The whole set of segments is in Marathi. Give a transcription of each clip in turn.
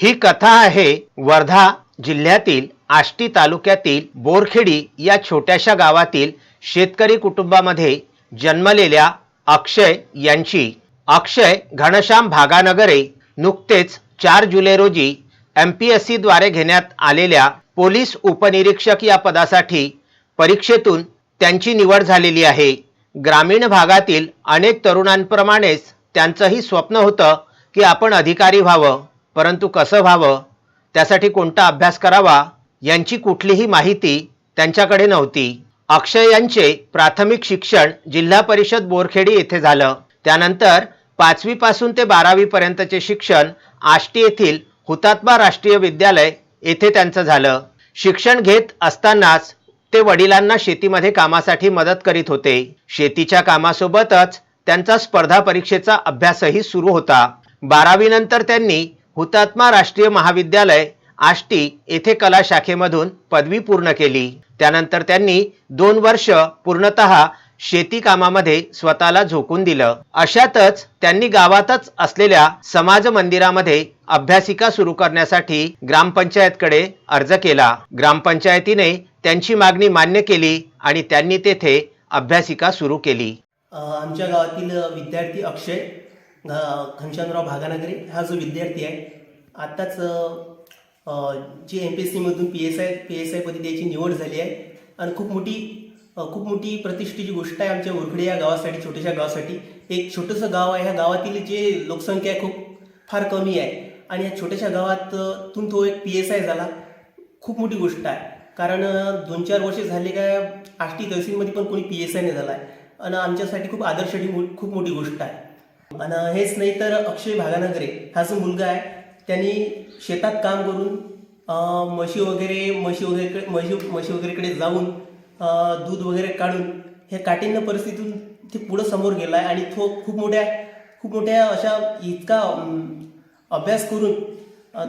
ही कथा आहे वर्धा जिल्ह्यातील आष्टी तालुक्यातील बोरखेडी या छोट्याशा गावातील शेतकरी कुटुंबामध्ये जन्मलेल्या अक्षय यांची. अक्षय घनश्याम भागानगरे नुकतेच चार जुलै रोजी एम पी एस सीद्वारे घेण्यात आलेल्या पोलीस उपनिरीक्षक या पदासाठी परीक्षेतून त्यांची निवड झालेली आहे. ग्रामीण भागातील अनेक तरुणांप्रमाणेच त्यांचंही स्वप्न होतं की आपण अधिकारी व्हावं. परंतु कसं व्हावं त्यासाठी कोणता अभ्यास करावा यांची कुठलीही माहिती त्यांच्याकडे नव्हती. अक्षय यांचे प्राथमिक शिक्षण जिल्हा परिषद बोरखेडी येथे झालं. त्यानंतर पाचवीपासून ते बारावीपर्यंतचे शिक्षण आष्टी येथील हुतात्मा राष्ट्रीय विद्यालय येथे त्यांचं झालं. शिक्षण घेत असतानाच ते वडिलांना शेतीमध्ये कामासाठी मदत करीत होते. शेतीच्या कामासोबतच त्यांचा स्पर्धा परीक्षेचा अभ्यासही सुरू होता. बारावीनंतर त्यांनी हुतात्मा राष्ट्रीय महाविद्यालय आष्टी येथे कला शाखेमधून पदवी पूर्ण केली. त्यानंतर त्यांनी दोन वर्ष पूर्णतः शेती कामामध्ये स्वतःला झोकून दिलं. अशातच त्यांनी गावातच असलेल्या समाज मंदिरामध्ये अभ्यासिका सुरू करण्यासाठी ग्रामपंचायतकडे अर्ज केला. ग्रामपंचायतीने त्यांची मागणी मान्य केली आणि त्यांनी तेथे अभ्यासिका सुरू केली. आमच्या गावातील विद्यार्थी अक्षय घनश्यामराव भागानगरे हा जो विद्यार्थी आहे आत्ताच जे M P S सीमधून P S I P S आयपदी त्याची निवड झाली आहे आणि खूप मोठी खूप मोठी प्रतिष्ठेची गोष्ट आहे आमच्या उरखडे या गावासाठी छोट्याशा गावासाठी. एक छोटंसं गाव आहे. ह्या गावातील जे लोकसंख्या आहे खूप फार कमी आहे. आणि या छोट्याशा गावातून तो एक पी एस आय झाला. खूप मोठी गोष्ट आहे. कारण दोन चार वर्षे झाले काय आष्टी तहसीलमध्ये पण कोणी पी एस आय नाही झाला आहे. आणि आमच्यासाठी खूप आदर्शाची मो- खूप मोठी गोष्ट आहे. आणि हेच नाही तर अक्षय भागानगरे हा जो मुलगा आहे त्यांनी शेतात काम करून म्हशी वगैरे म्हशी वगैरे म्हशी म्हशी वगैरेकडे जाऊन दूध वगैरे काढून हे काठीण्य परिस्थितीतून ते पुढं समोर गेला आहे आणि तो खूप मोठ्या खूप मोठ्या अशा इतका अभ्यास करून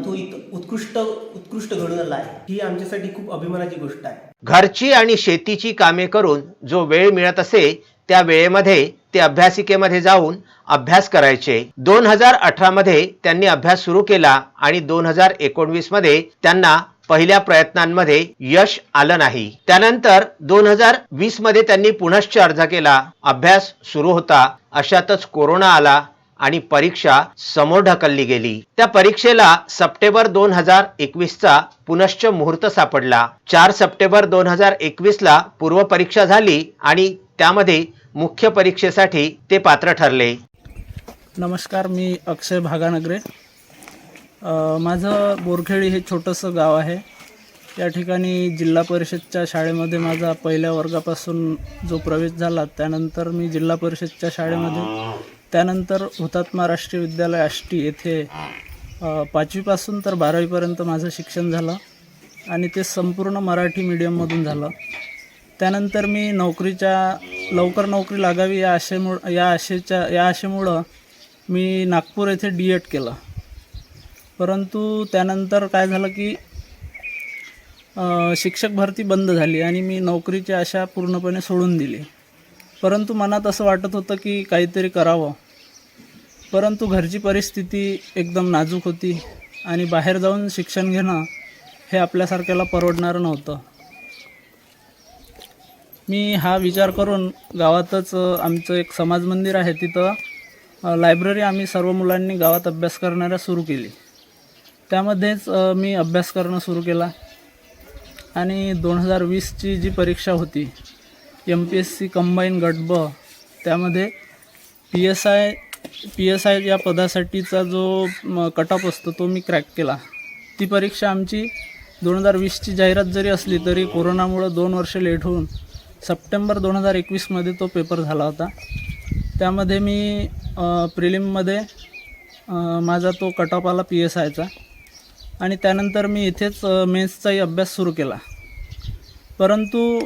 तो इत उत्कृष्ट उत्कृष्ट घडून आला आहे. ही आमच्यासाठी खूप अभिमानाची गोष्ट आहे. घरची आणि शेतीची कामे करून जो वेळ मिळत असे त्या वेळेमध्ये ते अभ्यासिकेमध्ये जाऊन अभ्यास करायचे. दोन हजार अठरा मध्ये त्यांनी अभ्यास सुरू केला आणि दोन हजार एकोणवीसमध्ये त्यांना पहिल्या प्रयत्नांमध्ये यश आलं नाही. त्यानंतर दोन हजार वीसमध्ये त्यांनी पुनश्च अर्ज केला. अभ्यास सुरू होता. अशातच कोरोना आला आणि परीक्षा समोर ढकलली गेली. त्या परीक्षेला सप्टेंबर दोन हजार एकवीसचा पुनश्च मुहूर्त सापडला. चार सप्टेंबर दोन हजार एकवीसला पूर्वपरीक्षा झाली आणि त्यामध्ये मुख्य परीक्षेसाठी ते पात्र ठरले. नमस्कार मी अक्षय भागानगरे. माझं बोरखेडी हे छोटंसं गाव आहे. या ठिकाणी जिल्हा परिषदच्या शाळेमध्ये माझा पहिल्या वर्गापासून जो प्रवेश झाला त्यानंतर मी जिल्हा परिषदच्या शाळेमध्ये त्यानंतर हुतात्मा राष्ट्रीय विद्यालय आष्टी येथे पाचवीपासून तर बारावीपर्यंत माझं शिक्षण झालं आणि ते संपूर्ण मराठी मीडियममधून झालं. त्यानंतर मी नोकरीच्या लवकर नोकरी लागावी या आशेमुळं या आशेच्या या आशेमुळं मी नागपूर येथे डी एड केलं. परंतु त्यानंतर काय झालं की शिक्षक भरती बंद झाली आणि मी नोकरीची आशा पूर्णपणे सोडून दिली. परंतु मनात असं वाटत होतं की काहीतरी करावं. परंतु घरची परिस्थिती एकदम नाजूक होती आणि बाहेर जाऊन शिक्षण घेणं हे आपल्यासारख्याला परवडणारं नव्हतं. मी हा विचार करून गावातच आमचं एक समाज मंदिर आहे तिथं लायब्ररी आम्ही सर्व मुलांनी गावात अभ्यास करणाऱ्या सुरू केली. त्यामध्येच मी अभ्यास करणं सुरू केला. आणि दोन हजार वीसची जी परीक्षा होती M P S C combine गट ब त्यामध्ये P S I P S I या पदासाठीचा जो कट ऑफ असतो तो मी क्रॅक केला. ती परीक्षा आमची दोन हजार वीसची जाहिरात जरी असली तरी कोरोनामुळं दोन वर्ष लेट होऊन सप्टेंबर दोन हजार एकवीसमध्ये तो पेपर झाला होता. त्यामध्ये मी प्रिलिममध्ये माझा तो कट ऑफ आला पी एस आयचा आणि त्यानंतर मी इथेच मेन्सचाही अभ्यास सुरू केला. परंतु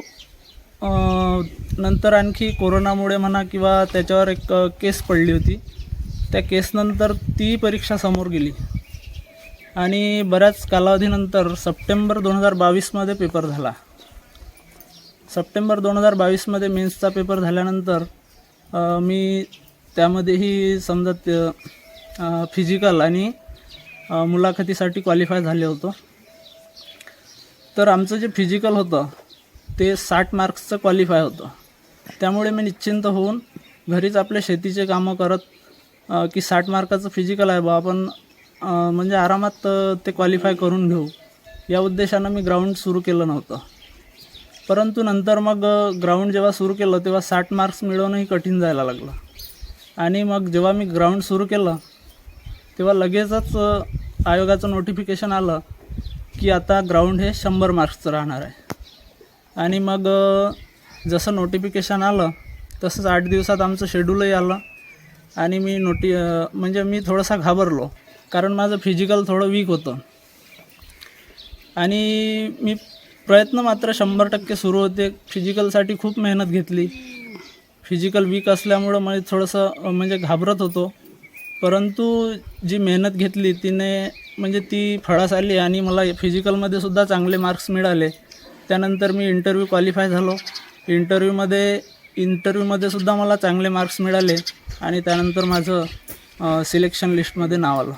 नंतर आणखी कोरोनामुळे म्हणा किंवा त्याच्यावर एक केस पडली होती. त्या केसनंतर ती परीक्षा समोर गेली. आणि बऱ्याच कालावधीनंतर सप्टेंबर दोन हजार बावीसमध्ये पेपर झाला. सप्टेंबर दोन हजार बावीसमध्ये मेन्सचा पेपर झाल्यानंतर मी त्यामध्येही समजा फिजिकल आणि मुलाखतीसाठी क्वालिफाय झाले होतो. तर आमचं जे फिजिकल होतं ते साठ मार्क्सचं क्वालिफाय होतं. त्यामुळे मी निश्चिंत होऊन घरीच आपले शेतीचे कामं करत की साठ मार्काचं फिजिकल आहे बा आपण म्हणजे आरामात ते क्वालिफाय करून घेऊ. या उद्देशानं मी ग्राउंड सुरू केलं नव्हतं. परंतु नंतर मग ग्राउंड जेव्हा सुरू केलं तेव्हा साठ मार्क्स मिळवणंही कठीण जायला लागलं. आणि मग जेव्हा मी ग्राउंड सुरू केलं तेव्हा लगेचच आयोगाचं नोटिफिकेशन आलं की आता ग्राउंड हे शंभर मार्क्सचं राहणार आहे. आणि मग जसं नोटिफिकेशन आलं तसंच आठ दिवसात आमचं शेड्यूलही आलं. आणि मी नोटी म्हणजे मी थोडासा घाबरलो कारण माझं फिजिकल थोडं वीक होतं. आणि मी प्रयत्न मात्र शंभर टक्के सुरू होते. फिजिकलसाठी खूप मेहनत घेतली. फिजिकल वीक असल्यामुळं मला थोडंसं म्हणजे घाबरत होतो. परंतु जी मेहनत घेतली तिने म्हणजे ती फळास आली आणि मला फिजिकलमध्ये सुद्धा चांगले मार्क्स मिळाले. त्यानंतर मी इंटरव्ह्यू क्वालिफाय झालो. इंटरव्ह्यूमध्ये इंटरव्ह्यूमध्ये सुद्धा मला चांगले मार्क्स मिळाले आणि त्यानंतर माझं सिलेक्शन लिस्टमध्ये नाव आलं.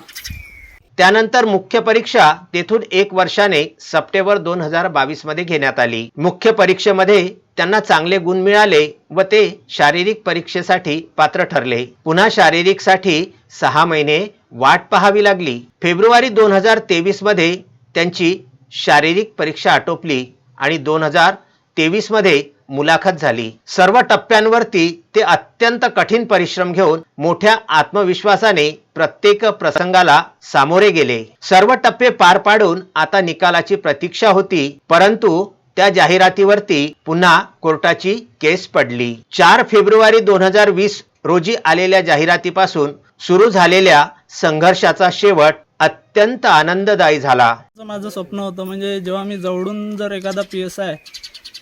त्यानंतर मुख्य परीक्षा तेथून एक वर्षाने सप्टेंबर दोन हजार बावीसमध्ये घेण्यात आली. मुख्य परीक्षेमध्ये त्यांना चांगले गुण मिळाले व ते शारीरिक परीक्षेसाठी पात्र ठरले. पुन्हा शारीरिकसाठी सहा महिने वाट पाहावी लागली. फेब्रुवारी दोन हजार तेवीसमध्ये त्यांची शारीरिक परीक्षा आटोपली आणि दोन हजार तेवीसमध्ये मुलाखत झाली. सर्व टप्प्यांवरती ते अत्यंत कठीण परिश्रम घेऊन मोठ्या आत्मविश्वासाने प्रत्येक प्रसंगाला सामोरे गेले. सर्व टप्पे पार पाडून आता निकालाची प्रतीक्षा होती परंतु त्या जाहिरातीवरती पुन्हा कोर्टाची केस पडली. चार फेब्रुवारी दोन हजार वीस रोजी आलेल्या जाहिरातीपासून सुरू झालेल्या संघर्षाचा शेवट अत्यंत आनंददायी झाला. माझं स्वप्न होतं म्हणजे जेव्हा मी जवळून जर एखादा P S I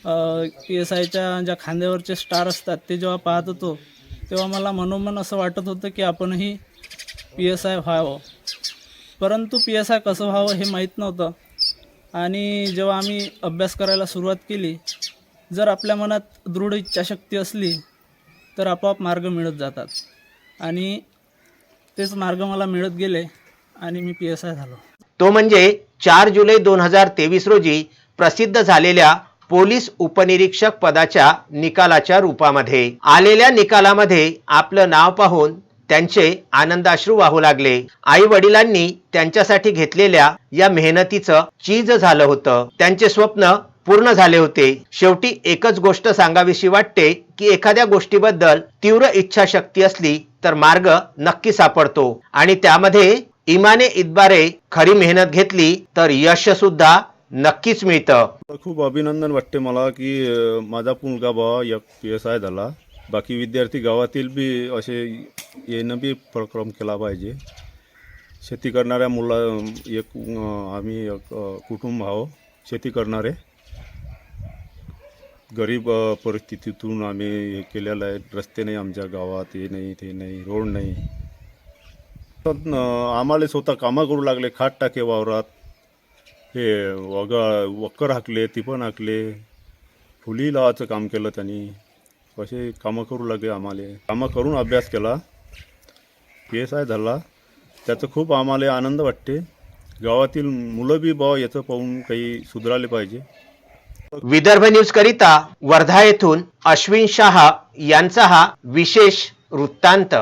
P S आयच्या ज्या खांद्यावरचे स्टार असतात ते जेव्हा पाहत होतो तेव्हा मला मनोमन असं वाटत होतं की आपणही पी एस आय व्हावं. परंतु पी एस आय कसं व्हावं हे माहीत नव्हतं. आणि जेव्हा आम्ही अभ्यास करायला सुरुवात केली जर आपल्या मनात दृढ इच्छाशक्ती असली तर आपोआप मार्ग मिळत जातात. आणि तेच मार्ग मला मिळत गेले आणि मी पी एस आय झालो. तो म्हणजे चार जुलै दोन हजार तेवीस रोजी प्रसिद्ध झालेल्या पोलीस उपनिरीक्षक पदाच्या निकालाच्या रूपामध्ये. आलेल्या निकालामध्ये आपलं नाव पाहून त्यांचे आनंदाश्रू वाहू लागले. आई वडिलांनी त्यांच्यासाठी घेतलेल्या या मेहनतीचं चीज झालं होतं. त्यांचे स्वप्न पूर्ण झाले होते. शेवटी एकच गोष्ट सांगावीशी वाटते की एखाद्या गोष्टीबद्दल तीव्र इच्छाशक्ती असली तर मार्ग नक्की सापडतो. आणि त्यामध्ये इमाने इतबारे खरी मेहनत घेतली तर यश सुद्धा नक्कीच मिळतं. खूप अभिनंदन वाटते मला की माझा मुलगा भावा एक पी एस आय झाला. बाकी विद्यार्थी गावातील बी असे येणं बी प्रक्रम केला पाहिजे. शेती करणाऱ्या मुला एक आम्ही एक कुटुंब आहो शेती करणारे. गरीब परिस्थितीतून आम्ही हे केलेलं आहे. रस्ते नाही आमच्या गावात हे नाही ते नाही रोड नाही. तर, आम्हाला स्वतः कामं करू लागले खाट टाके वावरात. हे वगा वक्कर हाकले तिपण हाकले. फुली लावायचं काम केलं त्यांनी. असे कामं करू लागले आम्हाला. कामं करून अभ्यास केला. पी एस आय झाला. त्याचं खूप आम्हाला आनंद वाटते. गावातील मुलं बी बा याचं पाहून काही सुधारले पाहिजे. विदर्भ न्यूज करिता वर्धा येथून अश्विन शाह यांचा हा विशेष वृत्तांत.